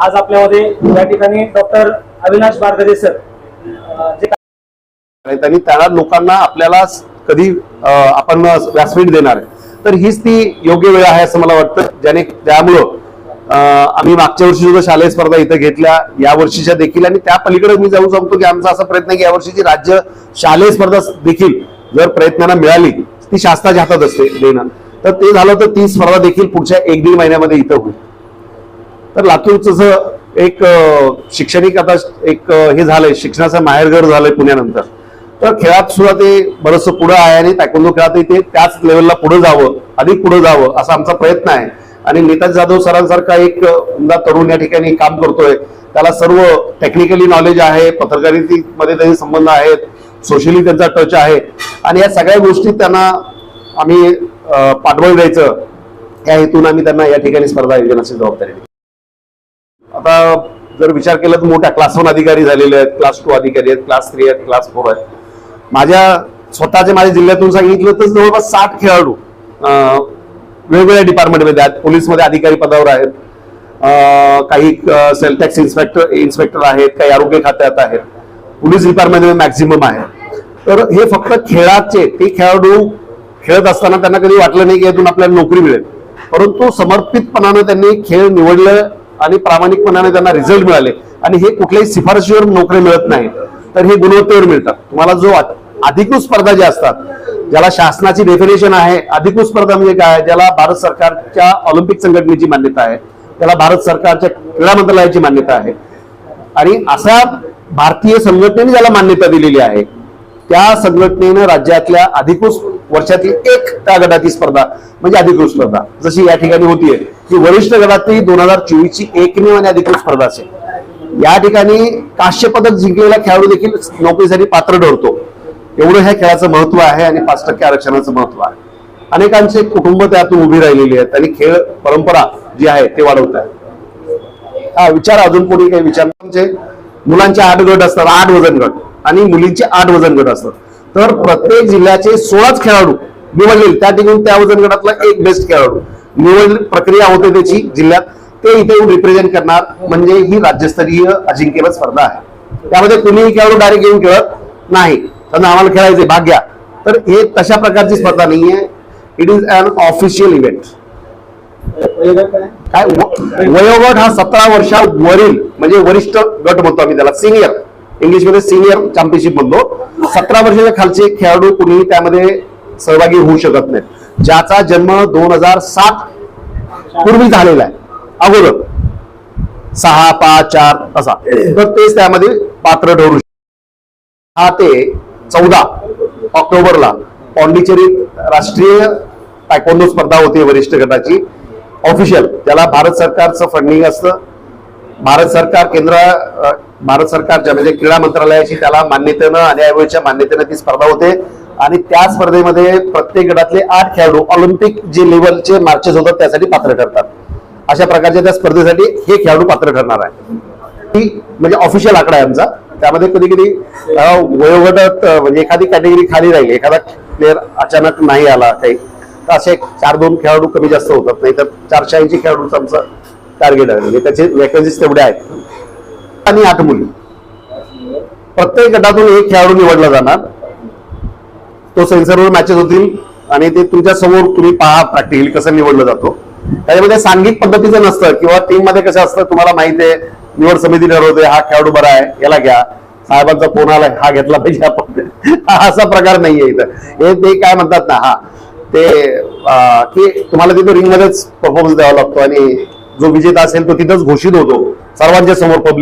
आज आपल्यामध्ये या ठिकाणी डॉक्टर अविनाश बारगजे सर जे त्यांनी त्या लोकांना आपल्याला कधी आपण व्यासपीठ देणार आहे. तर हीच ती योग्य वेळ आहे असं मला वाटतं. ज्याने त्यामुळं आम्ही मागच्या वर्षी सुद्धा शालेय स्पर्धा इथं घेतल्या. या वर्षीच्या देखील आणि त्या पलीकडे मी जाऊन सांगतो की आमचा असा प्रयत्न आहे की यावर्षीची राज्य शालेय स्पर्धा देखील जर प्रयत्नांना मिळाली ती शासनाच्या हातात असते देणं. तर ते झालं तर ती स्पर्धा देखील पुढच्या एक दीड महिन्यामध्ये इथं होईल. तर लातूरचं जसं एक शिक्षणिक शैक्षणिक आता एक हे झालंय शिक्षणाचं माहेरघर झालंय पुण्यानंतर. तर खेळात सुद्धा ते बरंचसं पुढं आहे आणि तायकोंदो खेळातही ते त्याच लेवलला पुढं जावं अधिक पुढं जावं असा आमचा प्रयत्न आहे. आणि नेताजी जाधव सरांसारखा एक उमदा तरुण या ठिकाणी काम करतोय. त्याला सर्व टेक्निकली नॉलेज आहे पत्रकारितेमध्ये त्यांचे संबंध आहेत सोशली त्यांचा टच आहे. आणि या सगळ्या गोष्टी त्यांना आम्ही पाठबळ द्यायचं. या हेतून आम्ही त्यांना या ठिकाणी स्पर्धा आयोजनाची जबाबदारी आता जर विचार केला तर मोठ्या क्लास वन अधिकारी झालेले आहेत क्लास टू अधिकारी आहेत क्लास थ्री आहेत क्लास फोर आहेत. माझ्या स्वतःच्या माझ्या जिल्ह्यातून सांगितलं तर जवळपास साठ खेळाडू वेगवेगळ्या डिपार्टमेंटमध्ये आहेत. पोलीसमध्ये अधिकारी पदावर आहेत. काही सेल टॅक्स इन्स्पेक्टर इन्स्पेक्टर आहेत काही आरोग्य खात्यात आहेत. पोलीस डिपार्टमेंटमध्ये मॅक्झिमम आहे. तर हे फक्त खेळाचे ते खेळाडू खेळत असताना त्यांना कधी वाटलं नाही की यातून आपल्याला नोकरी मिळेल. परंतु समर्पितपणानं त्यांनी खेळ निवडलं आणि प्रामाणिकपणाने त्यांना रिझल्ट मिळाले. आणि हे कुठल्याही शिफारशीवर नोकरी मिळत नाही. तर हे गुणवत्तेवर मिळतात. तुम्हाला जो अधिकृत स्पर्धा ज्या असतात ज्याला शासनाची डेफिनेशन आहे अधिकृत स्पर्धा म्हणजे काय? ज्याला भारत सरकारच्या ऑलिम्पिक संघटनेची मान्यता आहे. त्याला भारत सरकारच्या क्रीडा मंत्रालयाची मान्यता आहे. आणि असा भारतीय संघटनेने ज्याला मान्यता दिलेली आहे त्या संघटनेनं राज्यातल्या अधिकृत वर्षातली एक त्या गटाची स्पर्धा म्हणजे अधिकृत स्पर्धा. जशी या ठिकाणी होतीये की वरिष्ठ गटातली दोन हजार चोवीस ची एकमेव आणि अधिकृत स्पर्धा असेल. या ठिकाणी काश्य पदक जिंकलेला खेळाडू देखील नोकरीसाठी पात्र ठरतो. एवढं ह्या खेळाचं महत्त्व आहे आणि पाच टक्के आरक्षणाचं महत्त्व आहे. अनेकांचे कुटुंब त्यातून उभी राहिलेली आहेत आणि खेळ परंपरा जी आहे ते वाढवत आहे हा विचार अजून कोणी काही विचार म्हणजे मुलांचे आठ गट असतात आठ वजन गट. आणि मुलींचे आठ वजन गट असतात. तर प्रत्येक जिल्ह्याचे सोळाच खेळाडू निवडलेले. त्या ठिकाणी त्या वजन गटातला एक बेस्ट खेळाडू निवड प्रक्रिया होते त्याची जिल्ह्यात. ते इथे येऊन रिप्रेझेंट करणार. म्हणजे ही राज्यस्तरीय अजिंक्यपद स्पर्धा आहे. त्यामध्ये कुणीही खेळाडू डायरेक्ट येऊन खेळत नाही. त्यांना आम्हाला खेळायचे भाग घ्या. तर हे तशा प्रकारची स्पर्धा नाहीये. It is an official event काय? वयोगट हा सतरा वर्षावरील म्हणजे वरिष्ठ गट म्हणतो आम्ही त्याला सिनियर इंग्लिशमध्ये सिनियर चॅम्पियनशिप म्हणतो. सतरा वर्षाच्या खालचे खेळाडू कुणीही त्यामध्ये सहभागी होऊ शकत नाहीत. ज्याचा जन्म दोन हजार सात पूर्वी झालेला आहे. अगोदर. सहा पाच चार असा. तर तेच त्यामध्ये पात्र ठरू हा ते चौदा ऑक्टोबरला पॉंडिचेरीत राष्ट्रीय टायकोंडो स्पर्धा होती वरिष्ठ गटाची. ऑफिशियल त्याला भारत सरकारचं फंडिंग असतं. भारत सरकार केंद्र भारत सरकारच्या म्हणजे क्रीडा मंत्रालयाची त्याला मान्यतेनं आणि आयोगाच्या मान्यतेनं ती स्पर्धा होते. आणि त्या स्पर्धेमध्ये प्रत्येक गटातले आठ खेळाडू ऑलिम्पिक जे लेवलचे मार्चेस होतात त्यासाठी पात्र ठरतात. अशा प्रकारच्या त्या स्पर्धेसाठी हे खेळाडू पात्र ठरणार आहे. म्हणजे ऑफिशियल आकडा आहे आमचा. त्यामध्ये कधी कधी वयोगटात म्हणजे एखादी कॅटेगरी खाली राहील एखादा प्लेअर अचानक नाही आला काही तर असे चार दोन खेळाडू कमी जास्त होतात. नाही तर चारशे ऐंशी खेळाडूचं आमचं टार्गेट आहे. म्हणजे त्याचे वॅकन्सीज तेवढे आहेत. आणि आठ मुली. प्रत्येक गटातून एक खेळाडू निवडला जाणार. तो सेन्सरवर मॅचेस होतील आणि ते तुमच्यासमोर तुम्ही पहा प्रॅक्टिकली कसं निवडलं जातो. त्याच्यामध्ये सांघिक पद्धतीचं नसतं किंवा टीममध्ये कसं असतं तुम्हाला माहिती आहे निवड समिती ठरवते हा खेळाडू बरा आहे याला घ्या. साहेबांचा फोन आलाय हा घेतला पाहिजे आपण. हा असा प्रकार नाहीये इथं. हे ते काय म्हणतात ना हा. ते की तुम्हाला तिथं रिंग मध्येच परफॉर्मन्स द्यावा लागतो आणि जो विजेता असेल तो तिथंच घोषित होतो. सर्वांच्या समोर पब्लिक